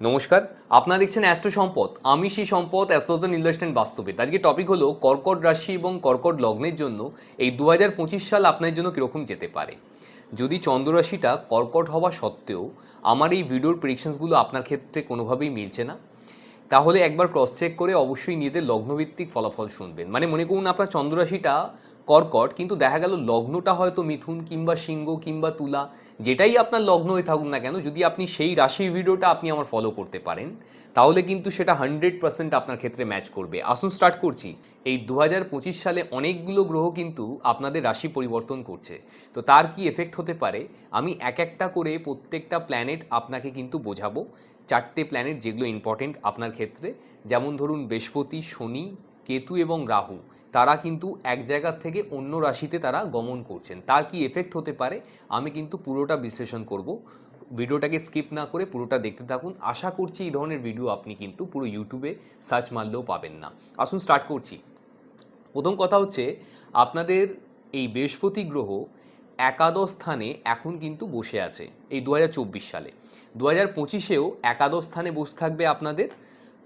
নমস্কার, আপনারা দেখছেন অ্যাস্ট্রো সম্পদ। আমি সেই সম্পদ অ্যাস্ট্রোজন ইনভেস্টমেন্ট বাস্তবিক আজকে টপিক হলো কর্কট রাশি এবং কর্কট লগ্নের জন্য এই দু হাজার পঁচিশ সাল আপনার জন্য কীরকম যেতে পারে। যদি চন্দ্ররাশিটা কর্কট হওয়া সত্ত্বেও আমার এই ভিডিওর প্রেডিকশনসগুলো আপনার ক্ষেত্রে কোনোভাবেই মিলছে না, তাহলে একবার ক্রস চেক করে অবশ্যই নিজেদের লগ্নভিত্তিক ফলাফল শুনবেন। মানে মনে করুন আপনার চন্দ্ররাশিটা কর্কট, কিন্তু দেখা গেল লগ্নটা হয়তো মিথুন কিংবা সিংহ কিংবা তুলা, যেটাই আপনার লগ্ন হয়ে থাকুক না কেন, যদি আপনি সেই রাশির ভিডিওটা আপনি আমার ফলো করতে পারেন, তাহলে কিন্তু সেটা হান্ড্রেড পার্সেন্ট আপনার ক্ষেত্রে ম্যাচ করবে। আসুন স্টার্ট করছি। এই দু হাজার পঁচিশ সালে অনেকগুলো গ্রহ কিন্তু আপনাদের রাশি পরিবর্তন করছে। তো তার কি এফেক্ট হতে পারে? আমি এক একটা করে প্রত্যেকটা প্ল্যানেট আপনাকে কিন্তু বোঝাবো। চারটে প্ল্যানেট যেগুলো ইম্পর্টেন্ট আপনার ক্ষেত্রে। যেমন ধরুন বৃহস্পতি, শনি কেতু এবং রাহু, তারা কিন্তু এক জায়গা থেকে অন্য রাশিতে তারা গমন করছেন। তার কি এফেক্ট হতে পারে? আমি কিন্তু পুরোটা বিশ্লেষণ করব। ভিডিওটাকে স্কিপ না করে পুরোটা দেখতে থাকুন। আশা করছি এই ধরনের ভিডিও আপনি কিন্তু পুরো ইউটিউবে সার্চ মারলেও পাবেন না। আসুন স্টার্ট করছি। প্রথম কথা হচ্ছে, আপনাদের এই বৃহস্পতি গ্রহ একাদশ স্থানে এখন কিন্তু বসে আছে, এই দু হাজার চব্বিশ সালে। দু হাজার পঁচিশেও একাদশ স্থানে বসে থাকবে আপনাদের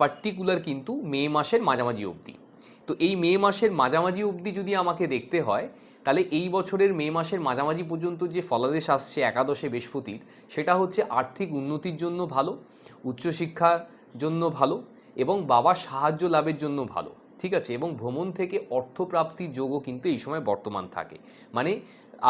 পার্টিকুলার কিন্তু মে মাসের মাঝামাঝি অবধি। তো এই মে মাসের মাঝামাঝি অবধি যদি আমাকে দেখতে হয়, তাহলে এই বছরের মে মাসের মাঝামাঝি পর্যন্ত যে ফলাদেশ আসছে একাদশে বৃহস্পতির, সেটা হচ্ছে আর্থিক উন্নতির জন্য ভালো, উচ্চশিক্ষার জন্য ভালো এবং বাবার সাহায্য লাভের জন্য ভালো, ঠিক আছে? এবং ভ্রমণ থেকে অর্থপ্রাপ্তির যোগও কিন্তু এই সময় বর্তমান থাকে। মানে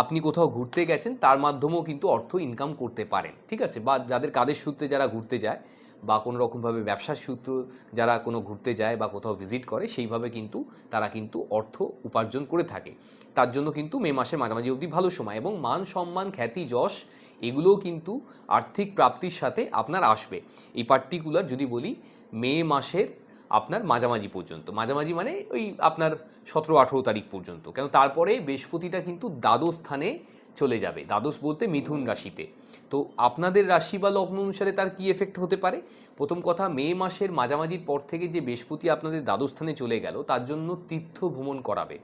আপনি কোথাও ঘুরতে গেছেন, তার মাধ্যমেও কিন্তু অর্থ ইনকাম করতে পারেন, ঠিক আছে? বা যাদের কাদের সূত্রে যারা ঘুরতে যায় বা কোনো রকমভাবে ব্যবসার সূত্র যারা কোনো ঘুরতে যায় বা কোথাও ভিজিট করে, সেইভাবে কিন্তু তারা কিন্তু অর্থ উপার্জন করে থাকে। তার জন্য কিন্তু মে মাসের মাঝামাঝি অবধি ভালো সময় এবং মান সম্মান, খ্যাতি, যশ এগুলোও কিন্তু আর্থিক প্রাপ্তির সাথে আপনার আসবে। এই পার্টিকুলার যদি বলি, মে মাসের আপনার মাঝামাঝি পর্যন্ত। মাঝামাঝি মানে ওই আপনার সতেরো আঠেরো তারিখ পর্যন্ত। কেন? তারপরে বৃহস্পতিটা কিন্তু দ্বাদশ স্থানে চলে যাবে। দ্বাদশ বলতে মিথুন রাশিতে। তো আপনাদের রাশি বা লগ্ন অনুসারে তার কি এফেক্ট হতে পারে? প্রথম কথা, মে মাসের মাঝামাঝির পর থেকে যে বৃহস্পতি আপনাদের দ্বাদশ স্থানে চলে গেল, তার জন্য তীর্থ ভ্রমণ করাবে।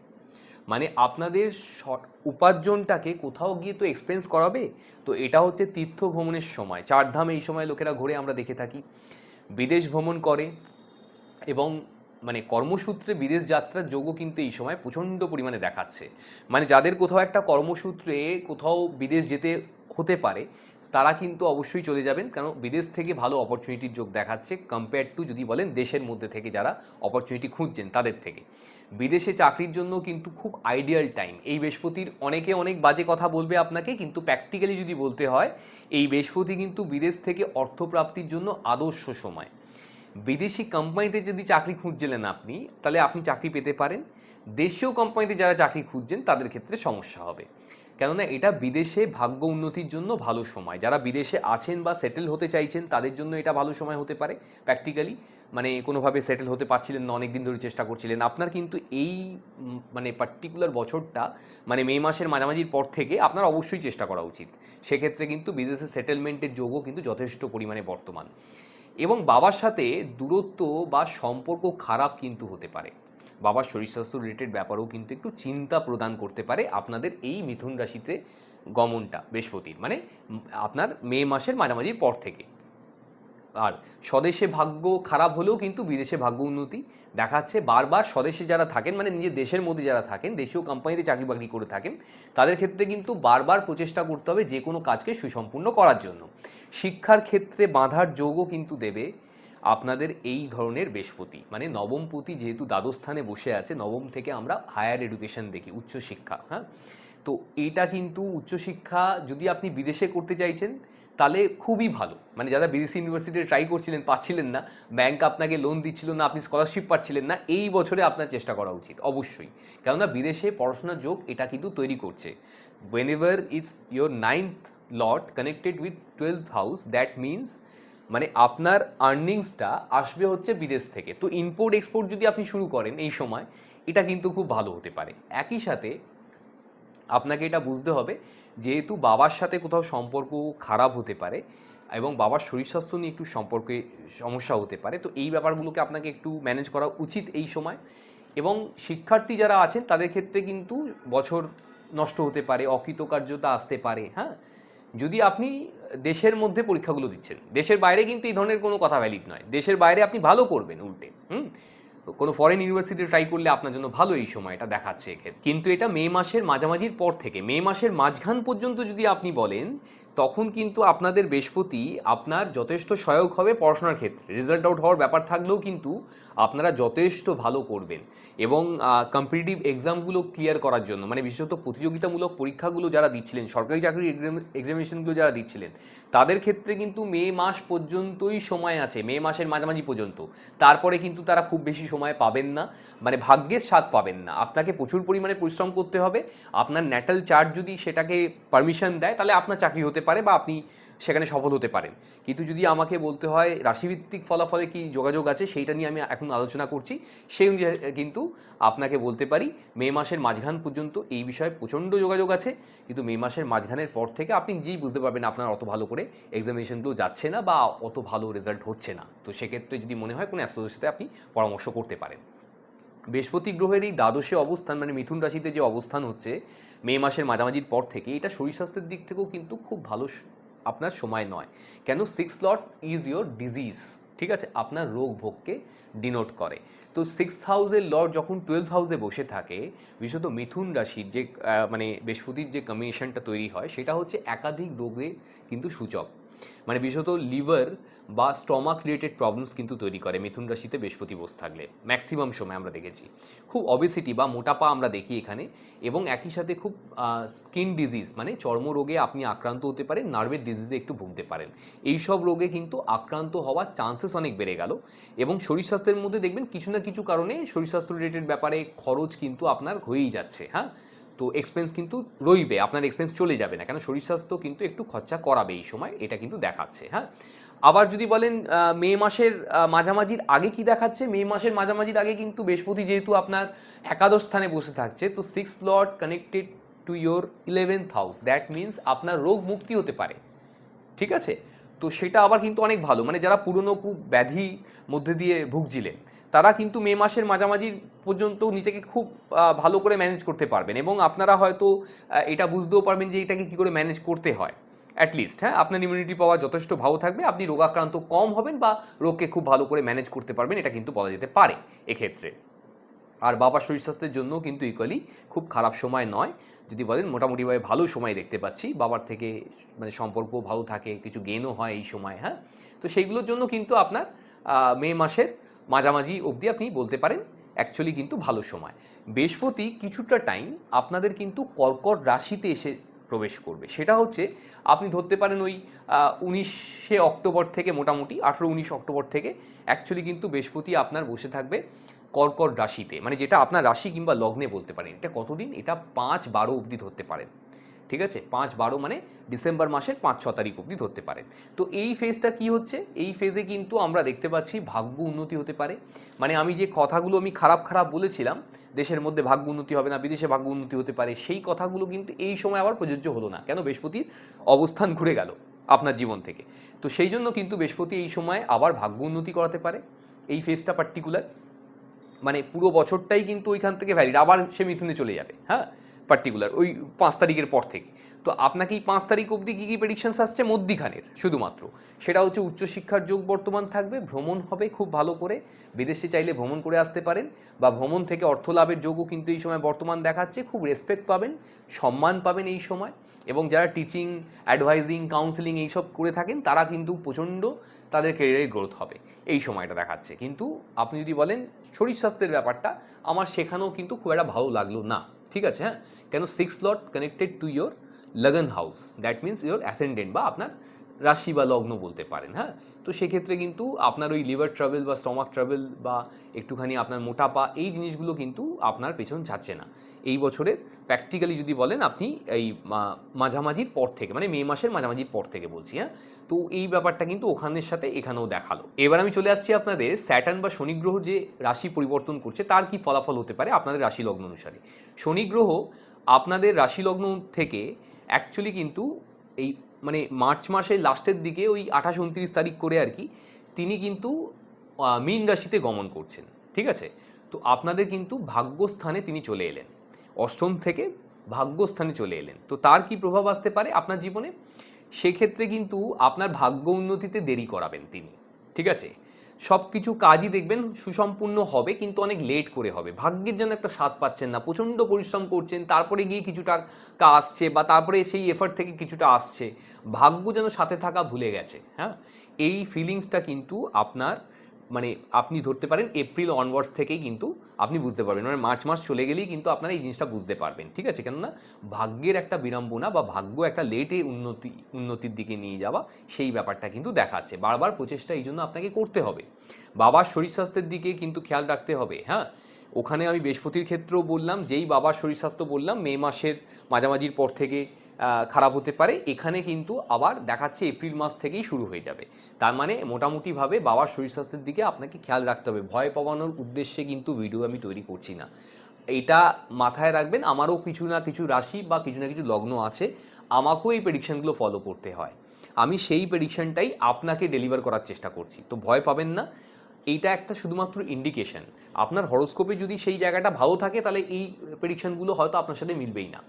মানে আপনাদের উপার্জনটাকে কোথাও গিয়ে তো এক্সপেন্স করাবে? তো এটা হচ্ছে তীর্থ ভ্রমণের সময়। চারধাম এই সময় লোকেরা ঘুরে, আমরা দেখে থাকি। বিদেশ ভ্রমণ করে এবং মানে কর্মসূত্রে বিদেশ যাত্রার যোগও কিন্তু এই সময় প্রচণ্ড পরিমাণে দেখাচ্ছে। মানে যাদের কোথাও একটা কর্মসূত্রে কোথাও বিদেশ যেতে হতে পারে, তারা কিন্তু অবশ্যই চলে যাবেন। কারণ বিদেশ থেকে ভালো অপরচুনিটির যোগ দেখাচ্ছে কম্পেয়ার টু যদি বলেন দেশের মধ্যে থেকে যারা অপরচুনিটি খুঁজছেন তাদের থেকে। বিদেশে চাকরির জন্য কিন্তু খুব আইডিয়াল টাইম এই বৃহস্পতির অনেকে অনেক বাজে কথা বলবে আপনাকে, কিন্তু প্র্যাকটিক্যালি যদি বলতে হয়, এই বৃহস্পতি কিন্তু বিদেশ থেকে অর্থপ্রাপ্তির জন্য আদর্শ সময়। বিদেশি কোম্পানিতে যদি চাকরি খুঁজছিলেন আপনি, তাহলে আপনি চাকরি পেতে পারেন। দেশীয় কোম্পানিতে যারা চাকরি খুঁজছেন, তাদের ক্ষেত্রে সমস্যা হবে। কেননা এটা বিদেশে ভাগ্য উন্নতির জন্য ভালো সময়। যারা বিদেশে আছেন বা সেটেল হতে চাইছেন, তাদের জন্য এটা ভালো সময় হতে পারে প্র্যাকটিক্যালি মানে কোনোভাবে সেটেল হতে পারছিলেন না অনেক দিন ধরে চেষ্টা করছিলেন। আপনার কিন্তু এই মানে পার্টিকুলার বছরটা মানে মে মাসের মাঝামাঝির পর থেকে আপনার অবশ্যই চেষ্টা করা উচিত। সেক্ষেত্রে কিন্তু বিদেশে সেটেলমেন্টের যোগও কিন্তু যথেষ্ট পরিমাণে বর্তমান। বাবার সাথে দূরত্ব বা সম্পর্ক খারাপ কিন্তু হতে পারে। বাবার শরীর স্বাস্থ্য রিলেটেড ব্যাপারেও কিন্তু একটু চিন্তা প্রদান করতে পারে আপনাদের এই মিথুন রাশিতে গমনটা, বৃহস্পতির। মানে আপনার মে মাসের মাঝামাঝির পর থেকে। আর স্বদেশে ভাগ্য খারাপ হলেও কিন্তু বিদেশে ভাগ্য উন্নতি দেখাচ্ছে। বারবার স্বদেশে যারা থাকেন মানে নিজের দেশের মধ্যে যারা থাকেন, দেশীয় কোম্পানিতে চাকরি বাকরি করে থাকেন, তাদের ক্ষেত্রে কিন্তু বারবার প্রচেষ্টা করতে হবে যে কোনো কাজকে সুসম্পূর্ণ করার জন্য। শিক্ষার ক্ষেত্রে বাঁধার যোগও কিন্তু দেবে আপনাদের এই ধরনের বৃহস্পতি। মানে নবমপতি যেহেতু দ্বাদশ স্থানে বসে আছে, নবম থেকে আমরা হায়ার এডুকেশন দেখি, উচ্চশিক্ষা হ্যাঁ? তো এটা কিন্তু উচ্চশিক্ষা যদি আপনি বিদেশে করতে চাইছেন, তাহলে খুবই ভালো। মানে যারা বিদেশি ইউনিভার্সিটিতে ট্রাই করছিলেন, পাচ্ছিলেন না ব্যাংক আপনাকে লোন দিচ্ছিল না, আপনি স্কলারশিপ পাচ্ছিলেন না, এই বছরে আপনার চেষ্টা করা উচিত, অবশ্যই। কেননা বিদেশে পড়াশোনার যোগ এটা কিন্তু তৈরি করছে। Whenever it's your ninth lot connected with twelve house that means মানে আপনার আর্নিংসটা আসবে হচ্ছে বিদেশ থেকে। তো ইম্পোর্ট এক্সপোর্ট যদি আপনি শুরু করেন এই সময়, এটা কিন্তু খুব ভালো হতে পারে। একই সাথে আপনাকে এটা বুঝতে হবে, যেহেতু বাবার সাথে কোথাও সম্পর্ক খারাপ হতে পারে এবং বাবার শরীর স্বাস্থ্য নিয়ে একটু সম্পর্কে সমস্যা হতে পারে, তো এই ব্যাপারগুলোকে আপনাকে একটু ম্যানেজ করা উচিত এই সময়। এবং শিক্ষার্থী যারা আছেন, তাদের ক্ষেত্রে কিন্তু বছর নষ্ট হতে পারে, অকৃতকার্যতা আসতে পারে হ্যাঁ? যদি আপনি দেশের মধ্যে পরীক্ষাগুলো দিচ্ছেন, দেশের বাইরে কিন্তু এই ধরনের কোনো কথা ভ্যালিড নয়। দেশের বাইরে আপনি ভালো করবেন উল্টে, হুম? কোনো ফরেন ইউনিভার্সিটি ট্রাই করলে আপনার জন্য ভালো এই সময় এটা দেখাচ্ছে এক্ষেত্রে। কিন্তু এটা মে মাসের মাঝামাঝির পর থেকে, মে মাসের মাঝখান পর্যন্ত যদি আপনি বলেন তখন কিন্তু আপনাদের বৃহস্পতি আপনার যথেষ্ট সহায়ক হবে পড়াশোনার ক্ষেত্রে। রেজাল্ট আউট হওয়ার ব্যাপার থাকলেও কিন্তু আপনারা যথেষ্ট ভালো করবেন এবং কম্পিটিটিভ এক্সামগুলো ক্লিয়ার করার জন্য মানে বিশেষত প্রতিযোগিতামূলক পরীক্ষাগুলো যারা দিচ্ছিলেন, সরকারি চাকরির এক্সামিনেশনগুলো যারা দিচ্ছিলেন তাদের ক্ষেত্রে কিন্তু মে মাস পর্যন্তই সময় আছে, মে মাসের মাঝামাঝি পর্যন্ত। তারপরে কিন্তু তারা খুব বেশি সময় পাবেন না মানে ভাগ্যের স্বাদ পাবেন না। আপনাকে প্রচুর পরিমাণে পরিশ্রম করতে হবে, আপনার ন্যাটাল চার্ট যদি সেটাকে পারমিশন দেয়, তাহলে আপনার চাকরি হতে পারে বা আপনি সেখানে সফল হতে পারেন। কিন্তু যদি আমাকে বলতে হয়, রাশিভিত্তিক ফলাফলে কি যোগাযোগ আছে সেইটা নিয়ে আমি এখন আলোচনা করছি, সেই অনুযায়ী কিন্তু আপনাকে বলতে পারি, মে মাসের মাঝখান পর্যন্ত এই বিষয়ে প্রচণ্ড যোগাযোগ আছে। কিন্তু মে মাসের মাঝখানের পর থেকে আপনি নিজেই বুঝতে পারবেন আপনার অত ভালো করে এক্সামিনেশনগুলো যাচ্ছে না বা অত ভালো রেজাল্ট হচ্ছে না। তো সেক্ষেত্রে যদি মনে হয় কোনো অ্যাস্ট্রোলজির সাথে আপনি পরামর্শ করতে পারেন। বৃহস্পতি গ্রহের এই দ্বাদশে অবস্থান মানে মিথুন রাশিতে যে অবস্থান হচ্ছে, মে মাসের মাঝামাঝির পর থেকে, এটা শরীর স্বাস্থ্যের দিক থেকেও কিন্তু খুব ভালো আপনার সময় নয়। কেন? Six lot is your disease ঠিক আছে? আপনার রোগ ভোগকে ডিনোট করে। তো সিক্স হাউসের লর্ড যখন টুয়েলভ হাউসে বসে থাকে, বিশেষত মিথুন রাশির যে মানে বৃহস্পতির যে কম্বিনেশনটা তৈরি হয়, সেটা হচ্ছে একাধিক রোগে কিন্তু সূচক। মানে বিশেষত লিভার বা স্টমাক রিলেটেড প্রবলেমস কিন্তু তৈরি করে, মিথুন রাশিতে বৃহস্পতি বস থাকলে। ম্যাক্সিমাম সময় আমরা দেখেছি। খুব অবেসিটি বা মোটাপা আমরা দেখি এখানে এবং একই সাথে খুব স্কিন ডিজিজ মানে চর্মরোগে আপনি আক্রান্ত হতে পারেন নার্ভের ডিজিজে একটু ভুগতে পারেন। এই সব রোগে কিন্তু আক্রান্ত হওয়ার চান্সেস অনেক বেড়ে গেল এবং শরীর স্বাস্থ্যের মধ্যে দেখবেন কিছু না কিছু কারণে শরীর স্বাস্থ্য রিলেটেড ব্যাপারে খরচ কিন্তু আপনার হয়েই যাচ্ছে হ্যাঁ? তো এক্সপেন্স কিন্তু রইবে, আপনার এক্সপেন্স চলে যাবে না। কেন? শরীর স্বাস্থ্য কিন্তু একটু খরচা করাবে এই সময়, এটা কিন্তু দেখাচ্ছে হ্যাঁ? আবার যদি বলেন মে মাসের মাঝামাঝির আগে কি দেখাচ্ছে? মে মাসের মাঝামাঝির আগে কিন্তু বৃহস্পতি যেহেতু আপনার একাদশ স্থানে বসে থাকছে, তো six lot connected to your eleventh house that means আপনার রোগ মুক্তি হতে পারে, ঠিক আছে? তো সেটা আবার কিন্তু অনেক ভালো মানে যারা পুরনো খুব ব্যাধি মধ্যে দিয়ে ভুগছিলেন তারা কিন্তু মে মাসের মাঝামাঝি পর্যন্ত নিজেকে খুব ভালো করে ম্যানেজ করতে পারবেন এবং আপনারা হয়তো এটা বুঝতেও পারবেন যে এটাকে কী করে ম্যানেজ করতে হয়। অ্যাটলিস্ট হ্যাঁ আপনার ইমিউনিটি পাওয়ার যথেষ্ট ভালো থাকবে, আপনি রোগাক্রান্ত কম হবেন বা রোগকে খুব ভালো করে ম্যানেজ করতে পারবেন, এটা কিন্তু বলা যেতে পারে এক্ষেত্রে। আর বাবার শরীর স্বাস্থ্যের জন্য কিন্তু ইকুয়ালি খুব খারাপ সময় নয়। যদি বলেন মোটামুটিভাবে ভালো সময় দেখতে পাচ্ছি, বাবার থেকে মানে সম্পর্ক ভালো থাকে, কিছু গেনও হয় এই সময় হ্যাঁ। তো সেইগুলোর জন্য কিন্তু আপনার মে মাসের মাঝামাঝি অবধি আপনি বলতে পারেন অ্যাকচুয়ালি কিন্তু ভালো সময়। বৃহস্পতি কিছুটা টাইম আপনাদের কিন্তু কর্কট রাশিতে এসে প্রবেশ করবে। সেটা হচ্ছে, আপনি ধরতে পারেন ওই উনিশে অক্টোবর থেকে মোটামুটি, আঠেরো, উনিশ অক্টোবর থেকে অ্যাকচুয়ালি কিন্তু বৃহস্পতি আপনার বসে থাকবে কর্কট রাশিতে। মানে যেটা আপনার রাশি কিংবা লগ্নে বলতে পারেন। এটা কতদিন? এটা পাঁচ বারো অবধি ধরতে পারেন। ঠিক আছে? পাঁচ বারো মানে ডিসেম্বর মাসের পাঁচ ছ তারিখ অবধি ধরতে পারেন তো এই ফেজটা কি হচ্ছে? এই ফেজে কিন্তু আমরা দেখতে পাচ্ছি ভাগ্য উন্নতি হতে পারে। মানে আমি যে কথাগুলো আমি খারাপ খারাপ বলেছিলাম, দেশের মধ্যে ভাগ্য উন্নতি হবে না, বিদেশে ভাগ্য উন্নতি হতে পারে, সেই কথাগুলো কিন্তু এই সময় আবার প্রযোজ্য হলো না। কেন? বৃহস্পতির অবস্থান ঘুরে গেল আপনার জীবন থেকে। তো সেই জন্য কিন্তু বৃহস্পতি এই সময় আবার ভাগ্য উন্নতি করাতে পারে। এই ফেজটা পার্টিকুলার মানে পুরো বছরটাই কিন্তু ওইখান থেকে ভ্যালিড আবার সে মিথুনে চলে যাবে। হ্যাঁ? পার্টিকুলার ওই পাঁচ তারিখের পর থেকে। তো আপনাকে এই পাঁচ তারিখ অবধি কী কী প্রেডিকশানস আসছে? মধ্যিখানের, শুধুমাত্র। সেটা হচ্ছে উচ্চশিক্ষার যোগ বর্তমান থাকবে, ভ্রমণ হবে খুব ভালো করে। বিদেশে চাইলে ভ্রমণ করে আসতে পারেন বা ভ্রমণ থেকে অর্থ লাভের যোগও কিন্তু এই সময় বর্তমান দেখাচ্ছে। খুব রেসপেক্ট পাবেন, সম্মান পাবেন এই সময়। এবং যারা টিচিং অ্যাডভাইজিং কাউন্সিলিং এইসব করে থাকেন, তারা কিন্তু প্রচণ্ড তাদের ক্যারিয়ারে গ্রোথ হবে। এই সময়টা দেখাচ্ছে। কিন্তু আপনি যদি বলেন শরীর স্বাস্থ্যের ব্যাপারটা, আমার সেখানেও কিন্তু খুব একটা ভালো লাগল না। ঠিক আছে হ্যাঁ? কেন six lot connected to your lagan house that means your ascendant বা আপনার রাশি বা লগ্ন বলতে পারেন হ্যাঁ? তো সেক্ষেত্রে কিন্তু আপনার ওই লিভার ট্রাভেল বা স্টমাক ট্রাভেল বা একটুখানি আপনার মোটাপা, এই জিনিসগুলো কিন্তু আপনার পেছন যাচ্ছে না। এই বছরের প্র্যাকটিক্যালি যদি বলেন আপনি এই মাঝামাঝির পর থেকে মানে মে মাসের মাঝামাঝির পর থেকে বলছি হ্যাঁ? তো এই ব্যাপারটা কিন্তু ওখানের সাথে এখানেও দেখাল। এবার আমি চলে আসছি আপনাদের স্যাটার্ন বা শনি গ্রহ যে রাশি পরিবর্তন করছে, তার কি ফলাফল হতে পারে আপনাদের রাশি লগ্ন অনুসারে? শনি গ্রহ আপনাদের রাশি লগ্ন থেকে অ্যাকচুয়ালি কিন্তু এই মানে মার্চ মাসের লাস্টের দিকে ওই আঠাশ, উনত্রিশ তারিখ করে আর কি, তিনি কিন্তু মীন রাশিতে গমন করছেন, ঠিক আছে? তো আপনাদের কিন্তু ভাগ্যস্থানে তিনি চলে এলেন। অষ্টম থেকে ভাগ্যস্থানে চলে এলেন। তো তার কি প্রভাব আসতে পারে আপনার জীবনে? সেক্ষেত্রে কিন্তু আপনার ভাগ্য উন্নতিতে দেরি করাবেন তিনি, ঠিক আছে? সব কিছু কাজই দেখবেন সুসম্পূর্ণ হবে, কিন্তু অনেক লেট করে হবে। ভাগ্যের যেন একটা স্বাদ পাচ্ছেন না, প্রচণ্ড পরিশ্রম করছেন, তারপরে গিয়ে কিছুটা কা আসছে বা তারপরে সেই এফার্ট থেকে কিছুটা আসছে। ভাগ্য যেন সাথে থাকা ভুলে গেছে হ্যাঁ? এই ফিলিংসটা কিন্তু আপনার মানে আপনি ধরতে পারেন এপ্রিল অনওয়ার্ডস থেকেই কিন্তু আপনি বুঝতে পারবেন। মানে মার্চ মাস চলে গেলেই কিন্তু আপনারা এই জিনিসটা বুঝতে পারবেন। ঠিক আছে? কেননা ভাগ্যের একটা বিড়ম্বনা বা ভাগ্য একটা লেটে উন্নতি, উন্নতির দিকে নিয়ে যাওয়া সেই ব্যাপারটা কিন্তু দেখাচ্ছে। বারবার প্রচেষ্টা এই জন্য আপনাকে করতে হবে। বাবার শরীর স্বাস্থ্যের দিকে কিন্তু খেয়াল রাখতে হবে হ্যাঁ? ওখানে আমি বৃহস্পতির ক্ষেত্রেও বললাম, যেই বাবার শরীর স্বাস্থ্য বললাম, মে মাসের মাঝামাঝির পর থেকে খারাপ হতে পারে। এখানে কিন্তু আবার দেখাচ্ছে এপ্রিল মাস থেকেই শুরু হয়ে যাবে। তার মানে মোটামুটিভাবে বাবার শরীর স্বাস্থ্যের দিকে আপনাকে খেয়াল রাখতে হবে। ভয় পাওয়ানোর উদ্দেশ্যে কিন্তু ভিডিও আমি তৈরি করছি না। এটা মাথায় রাখবেন, আমারও কিছু না কিছু রাশি বা কিছু না কিছু লগ্ন আছে। আমাকেও এই প্রেডিকশনগুলো ফলো করতে হয়। আমি সেই প্রেডিকশনটাই আপনাকে ডেলিভার করার চেষ্টা করছি। তো ভয় পাবেন না। এইটা একটা শুধুমাত্র ইন্ডিকেশন আপনার হরোস্কোপে যদি সেই জায়গাটা ভালো থাকে, তাহলে এই প্রেডিকশনগুলো হয়তো আপনার সাথে মিলবেই না।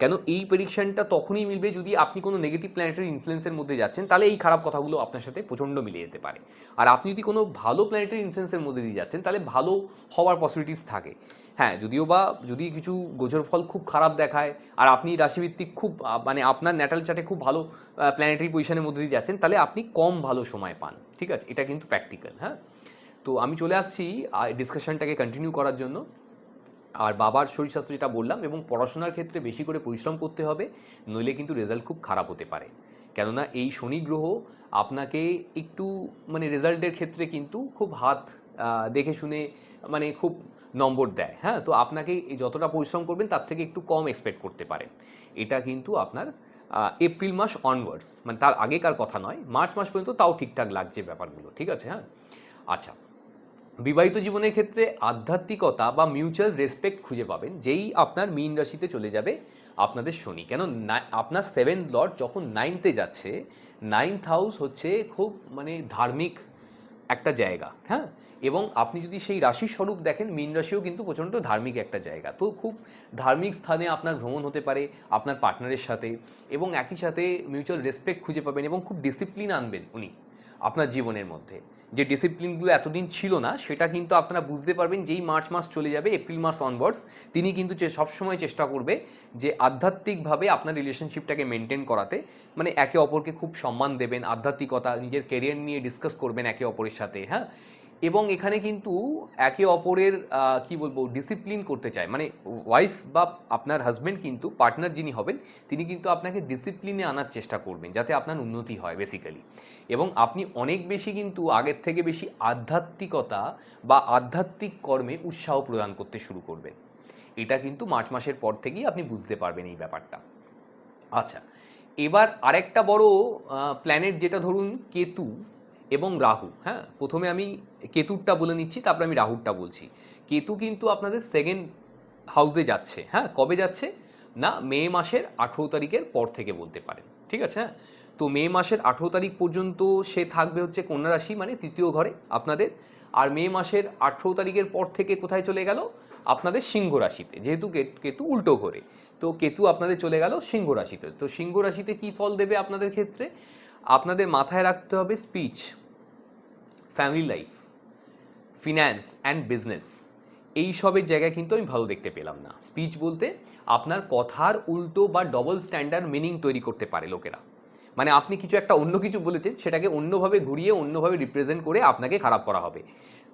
কেন এই প্রেডিকশনটা তখনই মিলবে যদি আপনি কোনো নেগেটিভ প্ল্যানেটারি ইনফ্লুয়েন্সের মধ্যে যাচ্ছেন, তাহলে এই খারাপ কথাগুলো আপনার সাথে প্রচণ্ড মিলে যেতে পারে। আর আপনি যদি কোনো ভালো প্ল্যানেটারি ইনফ্লুয়েন্সের মধ্যে দিয়ে যাচ্ছেন, তাহলে ভালো হওয়ার পসিবিলিটিস থাকে। হ্যাঁ যদিও বা যদি কিছু গোচর ফল খুব খারাপ দেখায়, আর আপনি রাশিভিত্তিক খুব মানে আপনার ন্যাটাল চার্টে খুব ভালো প্ল্যানেটারি পজিশনের মধ্যে দিয়ে যাচ্ছেন, তাহলে আপনি কম ভালো সময় পান। ঠিক আছে? এটা কিন্তু প্র্যাকটিক্যাল হ্যাঁ? তো আমি চলে আসছি ডিসকাশনটাকে কন্টিনিউ করার জন্য। আর বাবার শরীর স্বাস্থ্য যেটা বললাম এবং পড়াশোনার ক্ষেত্রে বেশি করে পরিশ্রম করতে হবে, নইলে কিন্তু রেজাল্ট খুব খারাপ হতে পারে। কেননা এই শনি গ্রহ আপনাকে একটু মানে রেজাল্টের ক্ষেত্রে কিন্তু খুব হাত দেখে শুনে মানে খুব নম্বর দেয়। হ্যাঁ তো আপনাকে যতটা পরিশ্রম করবেন তার থেকে একটু কম এক্সপেক্ট করতে পারেন। এটা কিন্তু আপনার এপ্রিল মাস অনওয়ার্ডস মানে তার আগেকার কথা নয়, মার্চ মাস পর্যন্ত তাও ঠিকঠাক লাগছে ব্যাপারগুলো, ঠিক আছে? হ্যাঁ? আচ্ছা বিবাহিত জীবনের ক্ষেত্রে আধ্যাত্মিকতা বা মিউচুয়াল রেসপেক্ট খুঁজে পাবেন, যেই আপনার মীন রাশিতে চলে যাবে আপনাদের শনি। কেন আপনার সেভেন লর্ড যখন নাইনতে যাচ্ছে নাইনথ হাউস হচ্ছে খুব মানে ধার্মিক একটা জায়গা হ্যাঁ? এবং আপনি যদি সেই রাশির স্বরূপ দেখেন, মীন রাশিও কিন্তু প্রচণ্ড ধার্মিক একটা জায়গা। তো খুব ধার্মিক স্থানে আপনার ভ্রমণ হতে পারে, আপনার পার্টনারের সাথে এবং একই সাথে মিউচুয়াল রেসপেক্ট খুঁজে পাবেন এবং খুব ডিসিপ্লিন আনবেন উনি, আপনার জীবনের মধ্যে। যে ডিসিপ্লিনগুলো এতদিন ছিল না, সেটা কিন্তু আপনারা বুঝতে পারবেন যেই মার্চ মাস চলে যাবে, এপ্রিল মাস অনওয়ার্ডস তিনি কিন্তু সবসময় চেষ্টা করবে যে আধ্যাত্মিকভাবে আপনার রিলেশনশিপটাকে মেনটেন করাতে। মানে একে অপরকে খুব সম্মান দেবেন, আধ্যাত্মিকতা, নিজের কেরিয়ার নিয়ে ডিসকাস করবেন একে অপরের সাথে হ্যাঁ? এবং এখানে কিন্তু একে অপরের কি বলব ডিসিপ্লিন করতে চায়। মানে ওয়াইফ বা আপনার হাজব্যান্ড কিন্তু পার্টনার যিনি হবেন, তিনি কিন্তু আপনাকে ডিসিপ্লিনে আনার চেষ্টা করবেন, যাতে আপনার উন্নতি হয় বেসিক্যালি এবং আপনি অনেক বেশি কিন্তু আগের থেকে বেশি আধ্যাত্মিকতা বা আধ্যাত্মিক কর্মে উৎসাহ প্রদান করতে শুরু করবেন। এটা কিন্তু মার্চ মাসের পর থেকেই আপনি বুঝতে পারবেন এই ব্যাপারটা। আচ্ছা এবার আরেকটা বড় প্ল্যানেট যেটা ধরুন, কেতু। এবং রাহু হ্যাঁ? প্রথমে আমি কেতুরটা বলে নিচ্ছি, তারপরে আমি রাহুরটা বলছি। কেতু কিন্তু আপনাদের সেকেন্ড হাউসে যাচ্ছে হ্যাঁ? কবে যাচ্ছে? না, মে মাসের আঠেরো তারিখের পর থেকে বলতে পারেন, ঠিক আছে? হ্যাঁ? তো মে মাসের আঠেরো তারিখ পর্যন্ত সে থাকবে হচ্ছে কন্যা রাশি মানে তৃতীয় ঘরে আপনাদের। আর মে মাসের আঠেরো তারিখের পর থেকে কোথায় চলে গেল? আপনাদের সিংহ রাশিতে, যেহেতু কেতু উল্টো ঘরে। তো কেতু আপনাদের চলে গেল সিংহ রাশিতে। তো সিংহ রাশিতে কি ফল দেবে আপনাদের ক্ষেত্রে? আপনাদের মাথায় রাখতে হবে speech family life finance and business এই সবের জায়গায় কিন্তু আমি ভালো দেখতে পেলাম না। স্পিচ বলতে আপনার কথার উল্টো বা ডবল স্ট্যান্ডার্ড মিনিং তৈরি করতে পারে লোকেরা। মানে আপনি কিছু একটা অন্য কিছু বলেছেন, সেটাকে অন্যভাবে ঘুরিয়ে, অন্যভাবে রিপ্রেজেন্ট করে আপনাকে খারাপ করা হবে।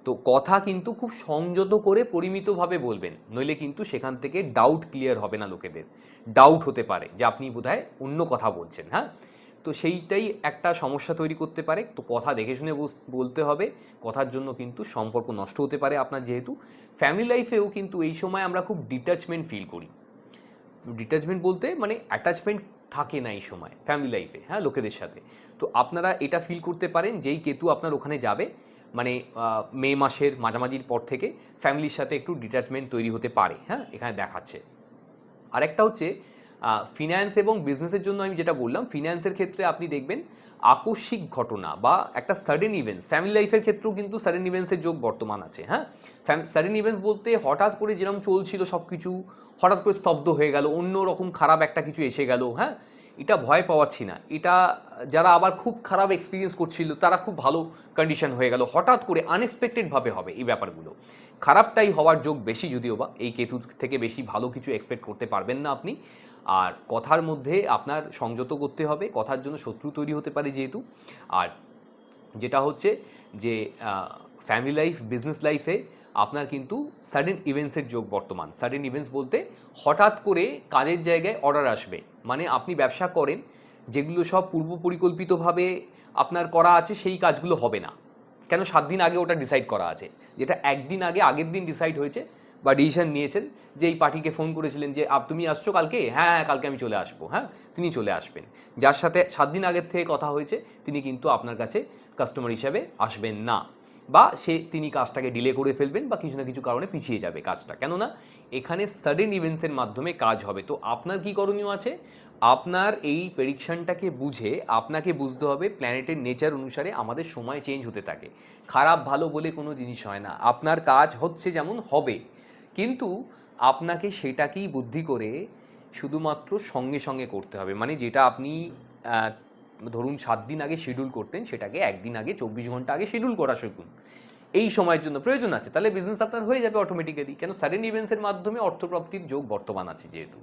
তো কথা কিন্তু খুব সংযত করে পরিমিতভাবে বলবেন, নইলে কিন্তু সেখান থেকে ডাউট ক্লিয়ার হবে না লোকেদের। ডাউট হতে পারে যে আপনি বোধহয় অন্য কথা বলছেন হ্যাঁ? তো সেইটাই একটা সমস্যা তৈরি করতে পারে। তো কথা দেখে শুনে বলতে হবে। কথার জন্য কিন্তু সম্পর্ক নষ্ট হতে পারে আপনার যেহেতু। ফ্যামিলি লাইফেও কিন্তু এই সময় আমরা খুব ডিটাচমেন্ট ফিল করি। ডিটাচমেন্ট বলতে মানে অ্যাটাচমেন্ট থাকে না এই সময় ফ্যামিলি লাইফে হ্যাঁ লোকেদের সাথে। তো আপনারা এটা ফিল করতে পারেন যেই কেতু আপনার ওখানে যাবে। মানে মে মাসের মাঝামাঝির পর থেকে ফ্যামিলির সাথে একটু ডিটাচমেন্ট তৈরি হতে পারে হ্যাঁ এখানে দেখাচ্ছে। আরেকটা হচ্ছে ফিনান্স এবং বিজনেসের জন্য আমি যেটা বললাম ফিন্যান্সের ক্ষেত্রে আপনি দেখবেন আকস্মিক ঘটনা বা একটা সাডেন ইভেন্টস ফ্যামিলি লাইফের ক্ষেত্রেও কিন্তু সাডেন ইভেন্টসের যোগ বর্তমান আছে হ্যাঁ? সাডেন ইভেন্টস বলতে হঠাৎ করে যেরকম চলছিল সব কিছু হঠাৎ করে স্তব্ধ হয়ে গেল, অন্য রকম খারাপ একটা কিছু এসে গেল হ্যাঁ? এটা ভয় পাওয়াচ্ছি না, এটা যারা আবার খুব খারাপ এক্সপিরিয়েন্স করছিল, তারা খুব ভালো কন্ডিশন হয়ে গেল, হঠাৎ করে আনএক্সপেক্টেডভাবে হবে এই ব্যাপারগুলো। খারাপটাই হওয়ার যোগ বেশি যদিও বা, এই কেতু থেকে বেশি ভালো কিছু এক্সপেক্ট করতে পারবেন না আপনি। আর কথার মধ্যে আপনার সংযত করতে হবে, কথার জন্য শত্রু তৈরি হতে পারে যেহেতু। আর যেটা হচ্ছে যে ফ্যামিলি লাইফ বিজনেস লাইফে আপনার কিন্তু সাডেন ইভেন্টসের যোগ বর্তমান। সাডেন ইভেন্টস বলতে হঠাৎ করে কাজের জায়গায় অর্ডার আসবে। মানে আপনি ব্যবসা করেন, যেগুলো সব পূর্ব পরিকল্পিতভাবে আপনার করা আছে, সেই কাজগুলো হবে না। কেন? সাত দিন আগে ওটা ডিসাইড করা আছে। যেটা একদিন আগে, আগের দিন ডিসাইড হয়েছে বা ডিসিশন নিয়েছেন যে এই পার্টিকে ফোন করেছিলেন যে, আপ, তুমি আসছো কালকে? হ্যাঁ হ্যাঁ কালকে আমি চলে আসব। হ্যাঁ তিনি চলে আসবেন। যার সাথে সাত দিন আগের থেকে কথা হয়েছে, তিনি কিন্তু আপনার কাছে কাস্টমার হিসাবে আসবেন না। বা সে, তিনি কাজটাকে ডিলে করে ফেলবেন বা কিছু না কিছু কারণে পিছিয়ে যাবে কাজটা। কেননা, এখানে সাডেন ইভেন্টসের মাধ্যমে কাজ হবে। তো আপনার কি করণীয় আছে? আপনার এই প্রেডিকশনটাকে বুঝে আপনাকে বুঝতে হবে প্ল্যানেটের নেচার অনুসারে আমাদের সময় চেঞ্জ হতে থাকে। খারাপ, ভালো বলে কোনো জিনিস হয় না। আপনার কাজ হচ্ছে যেমন হবে। কিন্তু আপনাকে সেটাকেই বুদ্ধি করে শুধুমাত্র সঙ্গে সঙ্গে করতে হবে। মানে যেটা আপনি ধরুন সাত দিন আগে শিডিউল করতেন, সেটাকে একদিন আগে চব্বিশ ঘণ্টা আগে শিডিউল করা শিখুন। এই সময়ের জন্য প্রয়োজন আছে। তাহলে বিজনেস আপনার হয়ে যাবে অটোমেটিক্যালি কেন? সাডেন ইভেন্টসের মাধ্যমে অর্থপ্রাপ্তির যোগ বর্তমান আছে যেহেতু।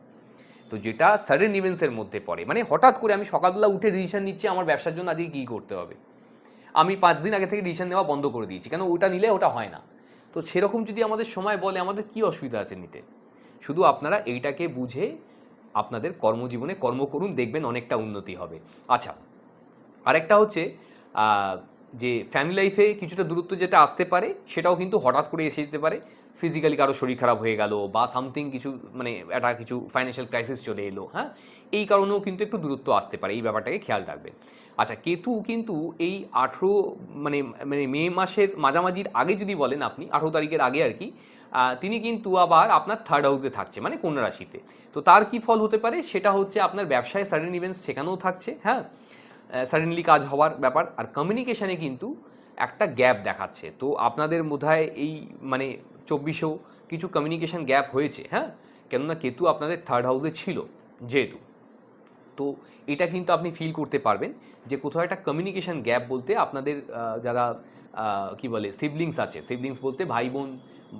তো যেটা সাডেন ইভেন্টসের মধ্যে পড়ে মানে হঠাৎ করে আমি সকালবেলা উঠে ডিসিশন নিচ্ছি আমার ব্যবসার জন্য আজকে কী করতে হবে। আমি পাঁচ দিন আগে থেকে ডিসিশন নেওয়া বন্ধ করে দিয়েছি। কেন? ওটা নিলে ওটা হয় না। তো সেরকম যদি আমাদের সময় বলে আমাদের কি অসুবিধা আছে নিতে? শুধু আপনারা এইটাকে বুঝে আপনাদের কর্মজীবনে কর্ম করুন, দেখবেন অনেকটা উন্নতি হবে। আচ্ছা আরেকটা হচ্ছে যে ফ্যামিলি লাইফে কিছুটা দূরত্ব যেটা আসতে পারে, সেটাও কিন্তু হঠাৎ করে এসে যেতে পারে। ফিজিক্যালি কারও শরীর খারাপ হয়ে গেল বা সামথিং কিছু মানে একটা কিছু ফাইন্যান্সিয়াল ক্রাইসিস চলে এলো হ্যাঁ? এই কারণেও কিন্তু একটু দূরত্ব আসতে পারে, এই ব্যাপারটাকে খেয়াল রাখবেন। আচ্ছা কেতু কিন্তু এই আঠেরো মানে মানে মে মাসের মাঝামাঝির আগে যদি বলেন আপনি, আঠেরো তারিখের আগে আর কি তিনি কিন্তু আবার আপনার থার্ড হাউসে থাকছে মানে কন্যা রাশিতে। তো তার কি ফল হতে পারে? সেটা হচ্ছে আপনার ব্যবসায় সাডেন ইভেন্টস সেখানেও থাকছে হ্যাঁ? সাডেনলি কাজ হওয়ার ব্যাপার, আর কমিউনিকেশানে কিন্তু একটা গ্যাপ দেখাচ্ছে। তো আপনাদের বোধহয় এই মানে চব্বিশেও কিছু কমিউনিকেশান গ্যাপ হয়েছে হ্যাঁ? কেননা কেতু আপনাদের থার্ড হাউসে ছিল, যেহেতু। তো এটা কিন্তু আপনি ফিল করতে পারবেন যে কোথাও একটা কমিউনিকেশান গ্যাপ বলতে আপনাদের যারা কি বলে সিবলিংস আছে। সিবলিংস বলতে ভাই, বোন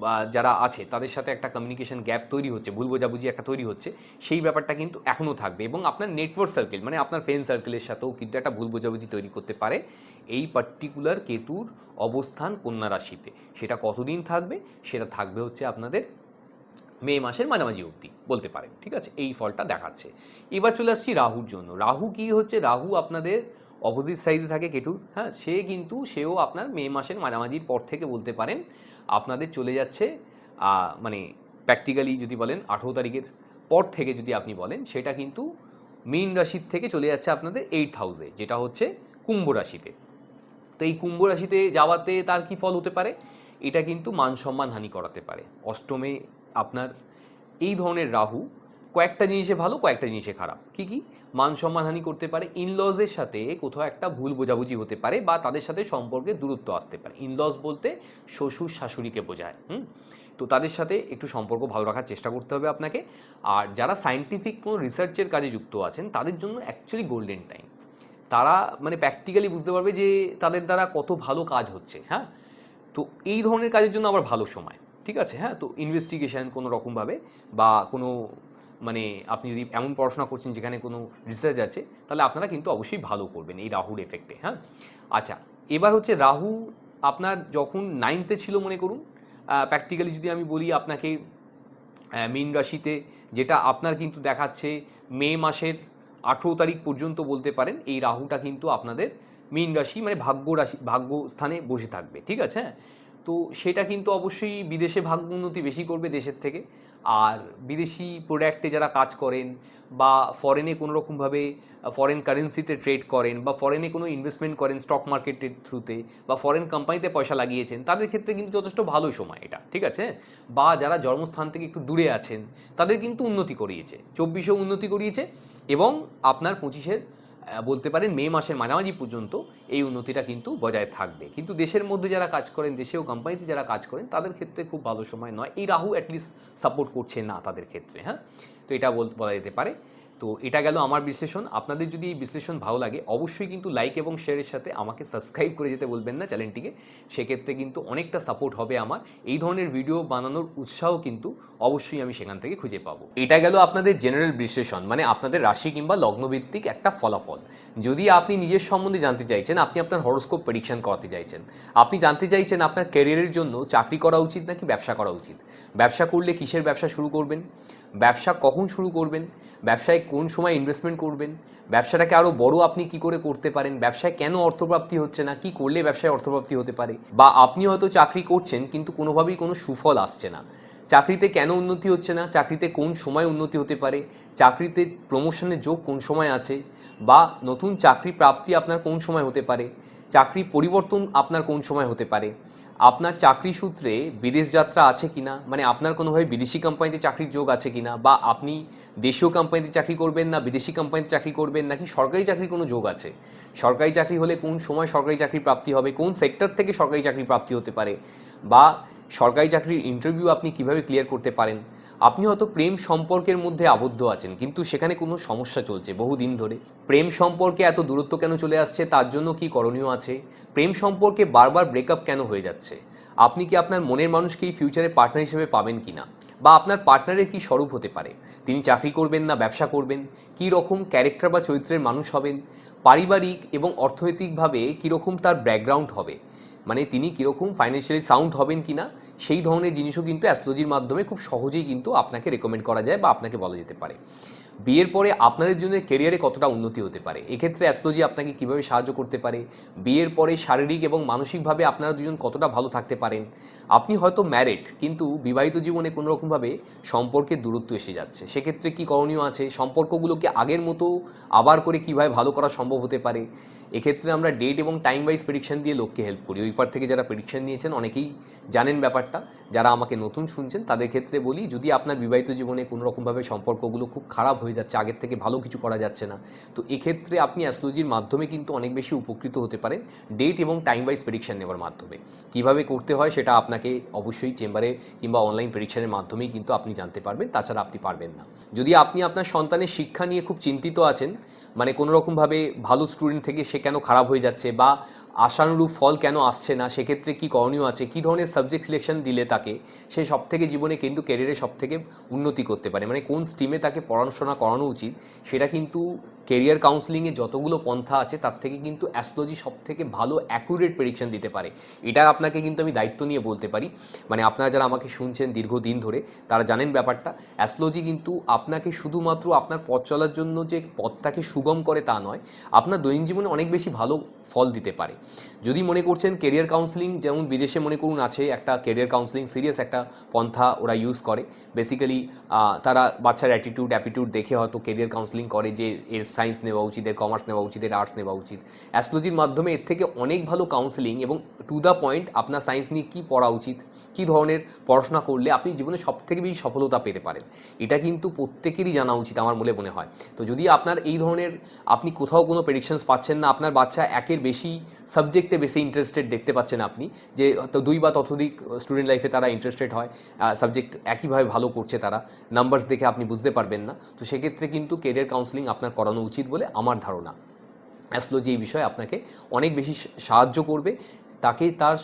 বা যারা আছে, তাদের সাথে একটা কমিউনিকেশন গ্যাপ তৈরি হচ্ছে, ভুল বোঝাবুঝি একটা তৈরি হচ্ছে। সেই ব্যাপারটা কিন্তু এখনও থাকবে এবং আপনার নেটওয়ার্ক সার্কেল মানে আপনার ফ্রেন্ড সার্কেলের সাথেও কিন্তু একটা ভুল বোঝাবুঝি তৈরি করতে পারে এই পার্টিকুলার কেতুর অবস্থান কন্যা রাশিতে। সেটা কতদিন থাকবে? সেটা থাকবে হচ্ছে আপনাদের মে মাসের মাঝামাঝি অবধি, বলতে পারেন, ঠিক আছে? এই ফলটা দেখাচ্ছে। এবার চলে আসছি রাহুর জন্য। রাহু কি হচ্ছে? রাহু আপনাদের অপোজিট সাইডে থাকে কেটু হ্যাঁ সে কিন্তু সেও আপনার মে মাসের মাঝামাঝির পর থেকে বলতে পারেন, আপনাদের চলে যাচ্ছে মানে প্র্যাকটিক্যালি যদি বলেন আঠেরো তারিখের পর থেকে যদি আপনি বলেন, সেটা কিন্তু মীন রাশির থেকে চলে যাচ্ছে আপনাদের এইট হাউসে যেটা হচ্ছে কুম্ভ রাশিতে। তো এই কুম্ভ রাশিতে যাওয়াতে তার কি ফল হতে পারে? এটা কিন্তু মান সম্মান হানি করাতে পারে। অষ্টমে আপনার এই ধরনের রাহু কয়েকটা জিনিসে ভালো, কয়েকটা জিনিসে খারাপ। কি কি? মান সম্মানহানি করতে পারে ইনলজের সাথে কোথাও একটা ভুল বোঝাবুঝি হতে পারে বা তাদের সাথে সম্পর্কে দূরত্ব আসতে পারে। ইনলজ বলতে শ্বশুর শাশুড়িকে বোঝায়, হুম? তো তাদের সাথে একটু সম্পর্ক ভালো রাখার চেষ্টা করতে হবে আপনাকে। আর যারা সায়েন্টিফিক কোনো রিসার্চের কাজে যুক্ত আছেন, তাদের জন্য অ্যাকচুয়ালি গোল্ডেন টাইম তারা মানে প্র্যাকটিক্যালি বুঝতে পারবে যে তাদের দ্বারা কত ভালো কাজ হচ্ছে হ্যাঁ? তো এই ধরনের কাজের জন্য আবার ভালো সময়, ঠিক আছে হ্যাঁ? তো ইনভেস্টিগেশন কোনো রকমভাবে বা কোনো মানে আপনি যদি এমন পড়াশোনা করছেন যেখানে কোনো রিসার্চ আছে, তাহলে আপনারা কিন্তু অবশ্যই ভালো করবেন এই রাহুর এফেক্টে হ্যাঁ? আচ্ছা এবার হচ্ছে রাহু আপনার যখন নাইনথে ছিল মনে করুন প্র্যাকটিক্যালি যদি আমি বলি আপনাকে মীন রাশিতে, যেটা আপনার কিন্তু দেখাচ্ছে মে মাসের আঠেরো তারিখ পর্যন্ত বলতে পারেন, এই রাহুটা কিন্তু আপনাদের মীন রাশি মানে ভাগ্য রাশি, ভাগ্য স্থানে বসে থাকবে, ঠিক আছে? হ্যাঁ তো সেটা কিন্তু অবশ্যই বিদেশে ভাগ্য উন্নতি বেশি করবে দেশের থেকে। আর বিদেশি প্রোডাক্টে যারা কাজ করেন বা ফরেনে কোনো রকমভাবে ফরেন কারেন্সিতে ট্রেড করেন বা ফরেনে কোনো ইনভেস্টমেন্ট করেন স্টক মার্কেটের থ্রুতে বা ফরেন কোম্পানিতে পয়সা লাগিয়েছেন, তাদের ক্ষেত্রে কিন্তু যথেষ্ট ভালোই সময় এটা, ঠিক আছে? বা যারা জন্মস্থান থেকে একটু দূরে আছেন, তাদের কিন্তু উন্নতি করিয়েছে, চব্বিশেও উন্নতি করিয়েছে এবং আপনার পঁচিশের বলতে পারেন মে মাসের মাঝামাঝি পর্যন্ত এই উন্নতিটা কিন্তু বজায় থাকবে। কিন্তু দেশের মধ্যে যারা কাজ করেন, দেশেও কোম্পানিতে যারা কাজ করেন, তাদের ক্ষেত্রে খুব ভালো সময় নয়। এই রাহু অ্যাটলিস্ট সাপোর্ট করছে না তাদের ক্ষেত্রে হ্যাঁ? তো এটা বলতে বলা যেতে পারে। তো এটা গেল আমার বিশ্লেষণ। আপনাদের যদি এই বিশ্লেষণ ভালো লাগে, অবশ্যই কিন্তু লাইক এবং শেয়ারের সাথে আমাকে সাবস্ক্রাইব করে যেতে বলবেন না চ্যানেলটিকে। সেক্ষেত্রে কিন্তু অনেকটা সাপোর্ট হবে আমার। এই ধরনের ভিডিও বানানোর উৎসাহ কিন্তু অবশ্যই আমি সেখান থেকে খুঁজে পাবো। এটা গেল আপনাদের জেনারেল বিশ্লেষণ মানে আপনাদের রাশি কিংবা লগ্নভিত্তিক একটা ফলাফল। যদি আপনি নিজের সম্বন্ধে জানতে চাইছেন, আপনি আপনার হরোস্কোপ প্রেডিকশন করাতে চাইছেন। আপনি জানতে চাইছেন আপনার ক্যারিয়ারের জন্য চাকরি করা উচিত নাকি ব্যবসা করা উচিত? ব্যবসা করলে কিসের ব্যবসা শুরু করবেন? ব্যবসা কখন শুরু করবেন? ব্যবসায় কোন সময় ইনভেস্টমেন্ট করবেন? ব্যবসাটাকে আরও বড় আপনি কি করে করতে পারেন? ব্যবসায় কেন অর্থপ্রাপ্তি হচ্ছে না? কি করলে ব্যবসায় অর্থপ্রাপ্তি হতে পারে? বা আপনি হয়তো চাকরি করছেন, কিন্তু কোনোভাবেই কোনো সুফল আসছে না। চাকরিতে কেন উন্নতি হচ্ছে না? চাকরিতে কোন সময় উন্নতি হতে পারে? চাকরিতে প্রমোশনের যোগ কোন সময় আছে? বা নতুন চাকরি প্রাপ্তি আপনার কোন সময় হতে পারে? চাকরি পরিবর্তন আপনার কোন সময় হতে পারে? আপনার চাকরি সূত্রে বিদেশ যাত্রা আছে কি না মানে আপনার কোনোভাবে বিদেশি কোম্পানিতে চাকরির যোগ আছে কি না বা আপনি দেশীয় কোম্পানিতে চাকরি করবেন না, বিদেশি কোম্পানিতে চাকরি করবেন নাকি সরকারি চাকরির কোনো যোগ আছে? সরকারি চাকরি হলে কোন সময় সরকারি চাকরি প্রাপ্তি হবে? কোন সেক্টর থেকে সরকারি চাকরি প্রাপ্তি হতে পারে? বা সরকারি চাকরির ইন্টারভিউ আপনি কীভাবে ক্লিয়ার করতে পারেন? আপনি হয়তো প্রেম সম্পর্কের মধ্যে আবদ্ধ আছেন, কিন্তু সেখানে কোনো সমস্যা চলছে বহুদিন ধরে। প্রেম সম্পর্কে এত দূরত্ব কেন চলে আসছে, তার জন্য কি করণীয় আছে? প্রেম সম্পর্কে বারবার ব্রেকআপ কেন হয়ে যাচ্ছে? আপনি কি আপনার মনের মানুষকেই ফিউচারে পার্টনার হিসেবে পাবেন কি না? বা আপনার পার্টনারের কি স্বরূপ হতে পারে? তিনি চাকরি করবেন না, ব্যবসা করবেন? কী রকম ক্যারেক্টার বা চরিত্রের মানুষ হবেন? পারিবারিক এবং অর্থনৈতিকভাবে কীরকম তার ব্যাকগ্রাউন্ড হবে? মানে তিনি কীরকম ফাইন্যান্সিয়ালি সাউন্ড হবেন কি না সেই ধরনের জিনিসও কিন্তু অ্যাস্ট্রোলজির মাধ্যমে খুব সহজেই কিন্তু আপনাকে রেকমেন্ড করা যায় বা আপনাকে বলা যেতে পারে। বিয়ের পরে আপনাদের জন্য কেরিয়ারে কতটা উন্নতি হতে পারে? এক্ষেত্রে অ্যাস্ট্রোলজি আপনাকে কীভাবে সাহায্য করতে পারে? বিয়ের পরে শারীরিক এবং মানসিকভাবে আপনারা দুজন কতটা ভালো থাকতে পারেন? আপনি হয়তো ম্যারিড কিন্তু বিবাহিত জীবনে কোনো রকমভাবে সম্পর্কের দূরত্ব এসে যাচ্ছে। সেক্ষেত্রে কি করণীয় আছে? সম্পর্কগুলোকে আগের মতো আবার করে কীভাবে ভালো করা সম্ভব হতে পারে? এক্ষেত্রে আমরা ডেট এবং টাইম ওয়াইজ প্রেডিকশন দিয়ে লোককে হেল্প করি। ওই পার থেকে যারা প্রেডিকশন নিয়েছেন, অনেকেই জানেন ব্যাপারটা। যারা আমাকে নতুন শুনছেন, তাদের ক্ষেত্রে বলি, যদি আপনার বিবাহিত জীবনে কোনো রকমভাবে সম্পর্কগুলো খুব খারাপ হয়ে যাচ্ছে, আগের থেকে ভালো কিছু করা যাচ্ছে না, তো এক্ষেত্রে আপনি অ্যাস্ট্রোলজির মাধ্যমে কিন্তু অনেক বেশি উপকৃত হতে পারেন ডেট এবং টাইম ওয়াইজ প্রেডিকশন নেওয়ার মাধ্যমে। কীভাবে করতে হয় সেটা আপনাকে অবশ্যই চেম্বারে কিংবা অনলাইন প্রেডিকশানের মাধ্যমেই কিন্তু আপনি জানতে পারবেন, তাছাড়া আপনি পারবেন না। যদি আপনি আপনার সন্তানের শিক্ষা নিয়ে খুব চিন্তিত আছেন মানে কোনো রকমভাবে ভালো স্টুডেন্ট থেকে সে কেন খারাপ হয়ে যাচ্ছে বা আশানুরূপ ফল কেন আসছে না, সেক্ষেত্রে কী করণীয় আছে, কী ধরনের সাবজেক্ট সিলেকশন দিলে তাকে সে সব থেকে জীবনে কিন্তু ক্যারিয়ারে সব থেকে উন্নতি করতে পারে? মানে কোন স্ট্রিমে তাকে পড়াশোনা করানো উচিত, সেটা কিন্তু কেরিয়ার কাউন্সিলিংয়ে যতগুলো পন্থা আছে, তার থেকে কিন্তু অ্যাস্ট্রোলজি সব থেকে ভালো অ্যাকুরেট প্রেডিকশন দিতে পারে। এটা আপনাকে কিন্তু আমি দায়িত্ব নিয়ে বলতে পারি। মানে আপনারা যারা আমাকে শুনছেন দীর্ঘদিন ধরে, তারা জানেন ব্যাপারটা। অ্যাস্ট্রোলজি কিন্তু আপনাকে শুধুমাত্র আপনার পথ চলার জন্য যে পথটাকে সুগম করে তা নয়, আপনার দৈনিক জীবনে অনেক বেশি ভালো ফল দিতে পারে। যদি মনে করছেন কেরিয়ার কাউন্সিলিং যেমন বিদেশে মনে করুন আছে একটা কেরিয়ার কাউন্সিলিং সিরিয়াস একটা পন্থা ওরা ইউজ করে। বেসিক্যালি তারা বাচ্চার অ্যাটিটিউড অ্যাপিটিউড দেখে হয়তো কেরিয়ার কাউন্সিলিং করে যে এর সায়েন্স নেওয়া উচিত, এর কমার্স নেওয়া উচিত, এর আর্টস নেওয়া উচিত। অ্যাস্ট্রোলজির মাধ্যমে এর থেকে অনেক ভালো কাউন্সিলিং এবং টু দ্য পয়েন্ট আপনার সায়েন্স নিয়ে কী পড়া উচিত, কী ধরনের পড়াশোনা করলে আপনি জীবনে সব থেকে বেশি সফলতা পেতে পারেন। এটা কিন্তু প্রত্যেকেরই জানা উচিত আমার বলে মনে হয়। তো যদি আপনার এই ধরনের আপনি কোথাও কোনো প্রেডিকশনস পাচ্ছেন না, আপনার বাচ্চা একের বেশি সাবজেক্টে বেশি ইন্টারেস্টেড দেখতে পাচ্ছেন আপনি, যে হয়তো দুই বা ততোধিক স্টুডেন্ট লাইফে তারা ইন্টারেস্টেড হয় সাবজেক্ট একইভাবে ভালো করছে তারা নাম্বারস দেখে আপনি বুঝতে পারবেন না। তো সেক্ষেত্রে কিন্তু কেরিয়ার কাউন্সিলিং আপনার করানো উচিত বলে আমার ধারণা। অ্যাস্ট্রোলজি এই বিষয়ে আপনাকে অনেক বেশি সাহায্য করবে, তাকে তার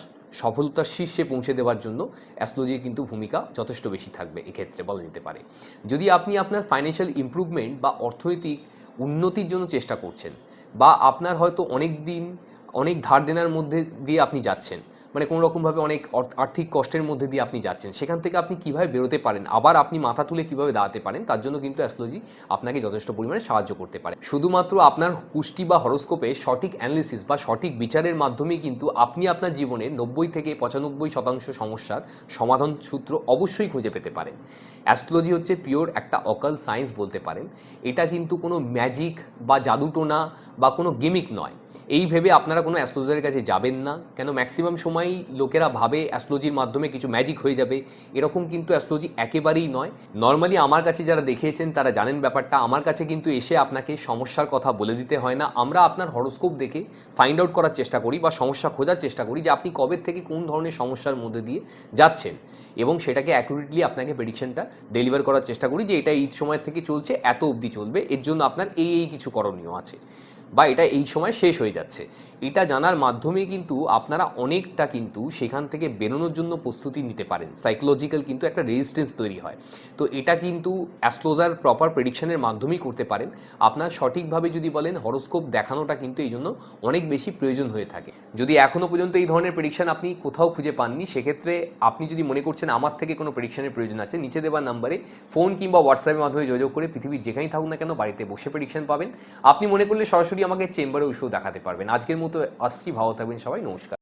সফলতার শীর্ষে পৌঁছে দেওয়ার জন্য অ্যাস্ট্রোলজির কিন্তু ভূমিকা যথেষ্ট বেশি থাকবে এক্ষেত্রে বলা যেতে পারে। যদি আপনি আপনার ফাইন্যান্সিয়াল ইমপ্রুভমেন্ট বা অর্থনৈতিক উন্নতির জন্য চেষ্টা করছেন বা আপনার হয়তো অনেক দিন অনেক ধার দেনার মধ্যে দিয়ে আপনি যাচ্ছেন। মানে কোনো রকমভাবে অনেক আর্থিক কষ্টের মধ্যে দিয়ে আপনি যাচ্ছেন। সেখান থেকে আপনি কীভাবে বেরোতে পারেন? আবার আপনি মাথা তুলে কীভাবে দাঁড়াতে পারেন? তার জন্য কিন্তু অ্যাস্ট্রোলজি আপনাকে যথেষ্ট পরিমাণে সাহায্য করতে পারে। শুধুমাত্র আপনার পুষ্টি বা হরোস্কোপে সঠিক অ্যানালিসিস বা সঠিক বিচারের মাধ্যমেই কিন্তু আপনি আপনার জীবনের নব্বই থেকে পঁচানব্বই শতাংশ সমস্যার সমাধান সূত্র অবশ্যই খুঁজে পেতে পারেন। অ্যাস্ট্রোলজি হচ্ছে পিওর একটা অকাল সায়েন্স বলতে পারেন। এটা কিন্তু কোনো ম্যাজিক বা জাদুটোনা বা কোনো গেমিক নয়। এই ভেবে আপনারা কোনো অ্যাস্ট্রোলজারের কাছে যাবেন না। কেন ম্যাক্সিমাম সময়ই লোকেরা ভাবে অ্যাস্ট্রোলজির মাধ্যমে কিছু ম্যাজিক হয়ে যাবে। এরকম কিন্তু অ্যাস্ট্রোলজি একেবারেই নয়। নর্মালি আমার কাছে যারা দেখিয়েছেন, তারা জানেন ব্যাপারটা। আমার কাছে কিন্তু এসে আপনাকে সমস্যার কথা বলে দিতে হয় না। আমরা আপনার হরোস্কোপ দেখে ফাইন্ড আউট করার চেষ্টা করি বা সমস্যা খোঁজার চেষ্টা করি যে আপনি কবে থেকে কোন ধরনের সমস্যার মধ্যে দিয়ে যাচ্ছেন। এবং সেটাকে অ্যাকুরেটলি আপনাকে প্রেডিকশনটা ডেলিভার করার চেষ্টা করি যে এটা এই সময় থেকে চলছে, এত অবধি চলবে। এর জন্য আপনার এই এই কিছু করণীয় আছে। বা এটা এই সময় শেষ হয়ে যাচ্ছে। এটা জানার মাধ্যমে কিন্তু আপনারা অনেকটা কিন্তু সেখান থেকে বেরোনোর জন্য প্রস্তুতি নিতে পারেন। সাইকোলজিক্যাল কিন্তু একটা রেজিস্ট্যান্স তৈরি হয়। তো এটা কিন্তু অ্যাস্ট্রোজার প্রপার প্রেডিকশনের মাধ্যমেই করতে পারেন। আপনার সঠিকভাবে যদি বলেন হরোস্কোপ দেখানোটা কিন্তু এই জন্য অনেক বেশি প্রয়োজন হয়ে থাকে। যদি এখনও পর্যন্ত এই ধরনের প্রেডিকশন আপনি কোথাও খুঁজে পাননি, সেক্ষেত্রে আপনি যদি মনে করছেন আমার থেকে কোনো প্রেডিকশনের প্রয়োজন আছে, নিচে দেওয়ার নাম্বারে ফোন কিংবা হোয়াটসঅ্যাপের মাধ্যমে যোগাযোগ করে পৃথিবীর যেখানেই থাকুক না কেন বাড়িতে বসে প্রেডিকশন পাবেন। আপনি মনে করলে সরাসরি আমাকে চেম্বারে শো দেখাতে পারবেন। আজকের মতো আসছি ভালো থাকবেন সবাই নমস্কার।